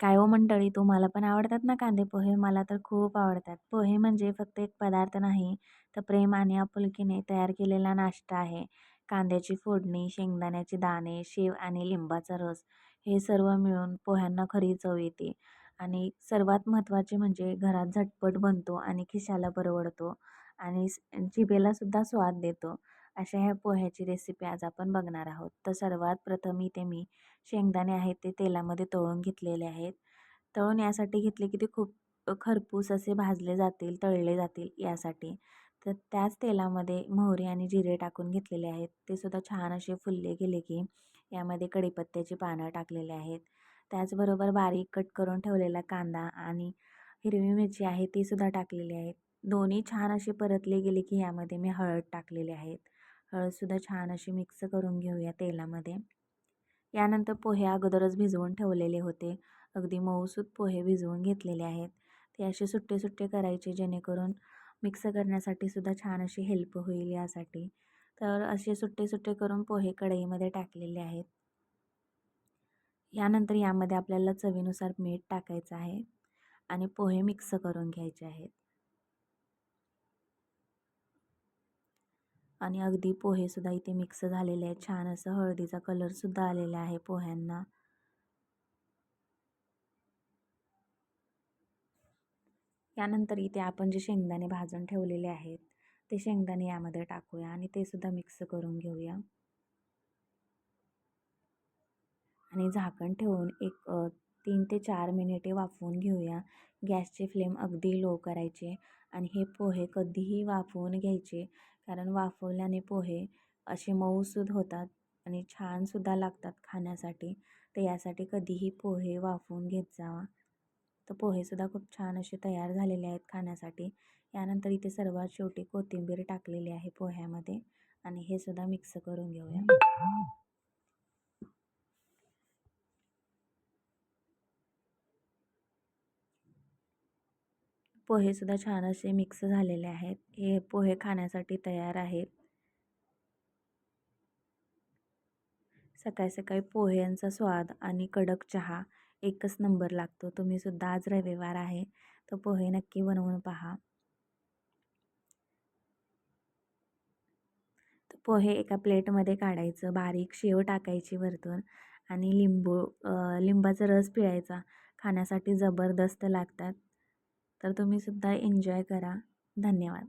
काय हो मंडळी तुम्हाला पण आवडतात ना कांदे पोहे मला तर खूप आवडतात. पोहे म्हणजे फक्त एक पदार्थ नाही तर प्रेम आणि आपुलकीने तयार केलेला नाश्ता आहे. कांद्याची फोडणी शेंगदाण्याचे दाणे शेव आणि लिंबाचा रस हे सर्व मिळून पोह्यांना खरी चव येते. आणि सर्वात महत्त्वाचे म्हणजे घरात झटपट बनतो आणि खिशाला परवडतो आणि जिभेलासुद्धा स्वाद देतो. अशा ह्या पोह्याची रेसिपी आज आपण बघणार आहोत. तर सर्वात प्रथम इथे मी शेंगदाणे आहेत ते तेलामध्ये तळून घेतलेले आहेत. तळून यासाठी घेतले की ते खूप खरपूस असे भाजले जातील तळले जातील यासाठी. तर त्याच तेलामध्ये मोहरी आणि जिरे टाकून घेतलेले आहेत. ते सुद्धा छान असे फुलले गेले की यामध्ये कढीपत्त्याची पानं टाकलेले आहेत. त्याचबरोबर बारीक कट करून ठेवलेला कांदा आणि हिरवी मिरची आहे ती सुद्धा टाकलेली आहेत. दोन्ही छान असे परतले गेले की यामध्ये मी हळद टाकलेली आहेत. हळदसुद्धा छान अशी मिक्स करून घेऊया तेलामध्ये. यानंतर पोहे अगोदरच भिजवून ठेवलेले होते. अगदी मऊसूत पोहे भिजवून घेतलेले आहेत. ते असे सुट्टे सुट्टे करायचे जेणेकरून मिक्स करण्यासाठी सुद्धा छान अशी हेल्प होईल यासाठी. तर असे सुट्टे सुट्टे करून पोहे कढईमध्ये टाकलेले आहेत. यानंतर यामध्ये आपल्याला चवीनुसार मीठ टाकायचं आहे आणि पोहे मिक्स करून घ्यायचे आहेत. आणि अगदी पोहेसुद्धा इथे मिक्स झालेले आहेत. छान असं हळदीचा कलरसुद्धा आलेला आहे पोह्यांना. यानंतर इथे आपण जे शेंगदाणे भाजून ठेवलेले आहेत ते शेंगदाणे यामध्ये टाकूया आणि ते सुद्धा मिक्स करून घेऊया. आणि झाकण ठेवून एक तीन ते चार मिनिटे वाफवून घेऊया. गॅसचे फ्लेम अगदी लो करायचे आणि हे पोहे कधीही वाफवून घ्यायचे. कारण वाफवल्याने पोहे असे मऊसूद होतात आणि छानसुद्धा लागतात खाण्यासाठी. तर यासाठी कधीही पोहे वाफवून घेत जावा. तर पोहेसुद्धा खूप छान असे तयार झालेले आहेत खाण्यासाठी. यानंतर इथे सर्वात शेवटी कोथिंबीर टाकलेली आहे पोह्यामध्ये आणि हे सुद्धा मिक्स करून घेऊया. पोहेसुद्धा छान असे मिक्स झालेले आहेत. हे पोहे खाण्यासाठी तयार आहेत. सकाळी सकाळी पोह्यांचा स्वाद आणि कडक चहा एकच नंबर लागतो. तुम्हीसुद्धा आज रविवार आहे तर पोहे नक्की बनवून पहा. तर पोहे एका प्लेटमध्ये काढायचं बारीक शेव टाकायची वरतून आणि लिंबू लिंबाचा रस पिळायचा. खाण्यासाठी जबरदस्त लागतात. तर तुम्हीसुद्धा एन्जॉय करा. धन्यवाद.